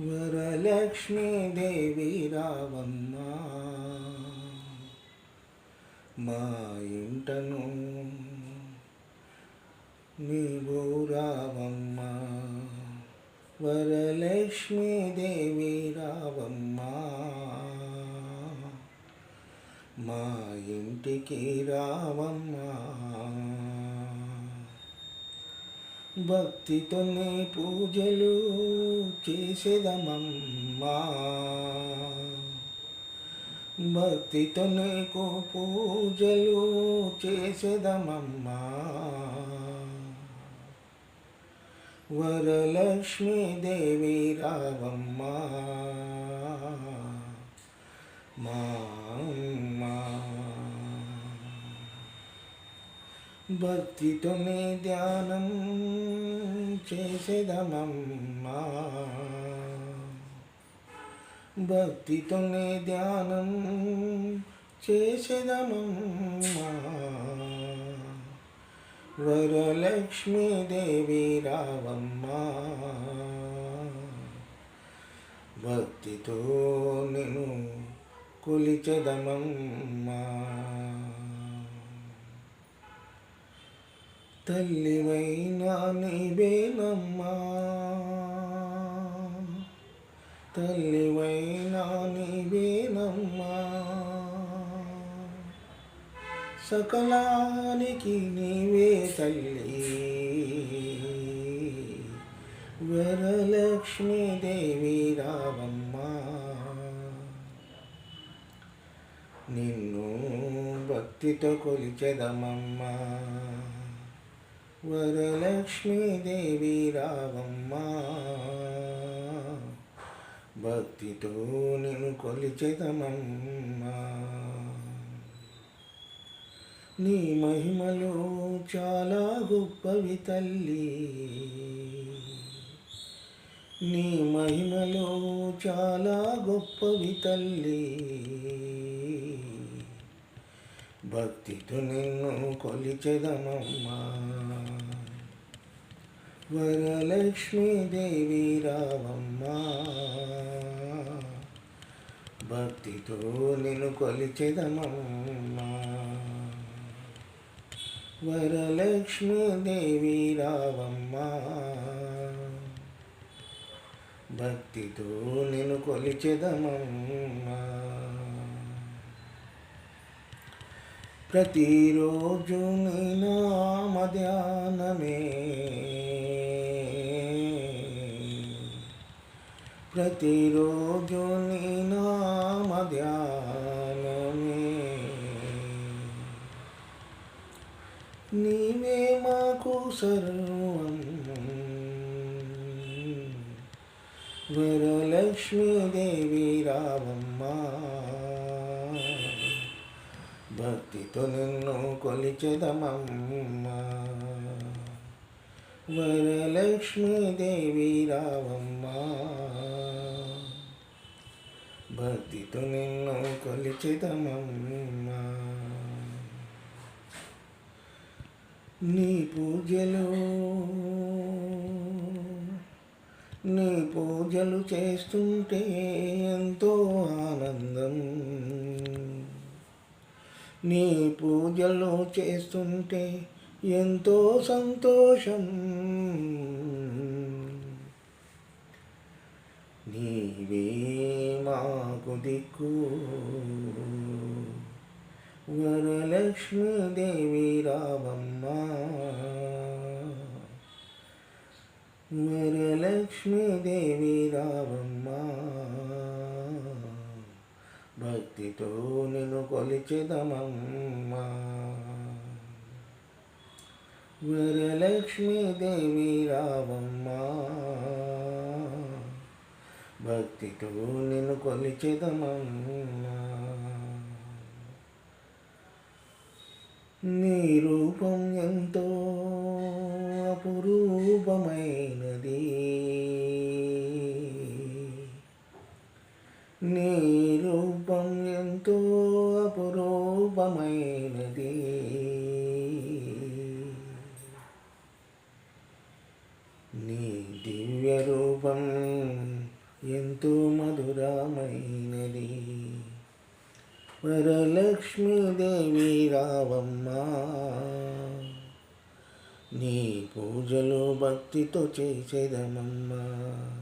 వరలక్ష్మీదేవి రావమ్మ. మా ఇంటను నీవు రావమ్మ. వరలక్ష్మీదేవి రావమ్మ. మా ఇంటికి రావమ్మా. భక్తితోనే పూజలు చేసేదమమ్మా భక్తితోనే కో పూజలు చేసేదమమ్మా వరలక్ష్మీదేవి రావమ్మా. మా భక్తితో భక్తితోనే ధ్యానం చేసేదమమ్మా భక్తితోనే ధ్యానం చేసేదమమ్మా వరలక్ష్మీదేవి రావమ్మా. భక్తితో నేను కొలిచెదమమ్మా తల్లివైనా నీవేనమ్మా. తల్లివైనా నీవేనమ్మా. సకలానికి నీవే తల్లి. వరలక్ష్మీదేవి రావమ్మా. నిన్ను భక్తితో కొలిచెదమమ్మా. వరలక్ష్మీదేవి రావమ్మా. భక్తితో నేను కొలిచెదమమ్మా. నీ మహిమలో చాలా గొప్పవి తల్లి. నీ మహిమలో చాలా గొప్పవి తల్లి. భక్తితో నిన్ను కొలిచెదమమ్మా. వరలక్ష్మీదేవి రావమ్మా. భక్తితో నిన్ను కొలిచెదమమ్మా. వరలక్ష్మీదేవి రావమ్మా. భక్తితో నిన్ను కొలిచెదమమ్మా. ప్రతిరోజు నీ నామ ధ్యానమే ప్రతిరోజు నీ నామ ధ్యానమే నీవే మాకు సర్వం వరలక్ష్మీదేవి రావమ్మా భక్తితో నిన్ను కొలిచెదమమ్మా. వరలక్ష్మీదేవి రావమ్మా. భక్తితో నిన్ను కొలిచెదమమ్మా. నీ పూజలు నీ పూజలు చేస్తుంటే ఎంతో ఆనందం. నీ పూజలు చేస్తుంటే ఎంతో సంతోషం. నీవే మాకు దిక్కు. వరలక్ష్మీదేవి వరలక్ష్మి వరలక్ష్మీదేవి రామమ్మ. భక్తితో నిన్ను కొలిచెదమమ్మా. వీరలక్ష్మీదేవి రావమ్మా. భక్తితో నిన్ను కొలిచిదమమ్మా. నీ రూపం ఎంతో అపురూపమైనది. నీ రూపం ఎంతో అపురూపమైనది. నీ దివ్య రూపం ఎంతో మధురమైనది. వరలక్ష్మీదేవి రావమ్మా నీ పూజలు భక్తితో చేసేదమమ్మా.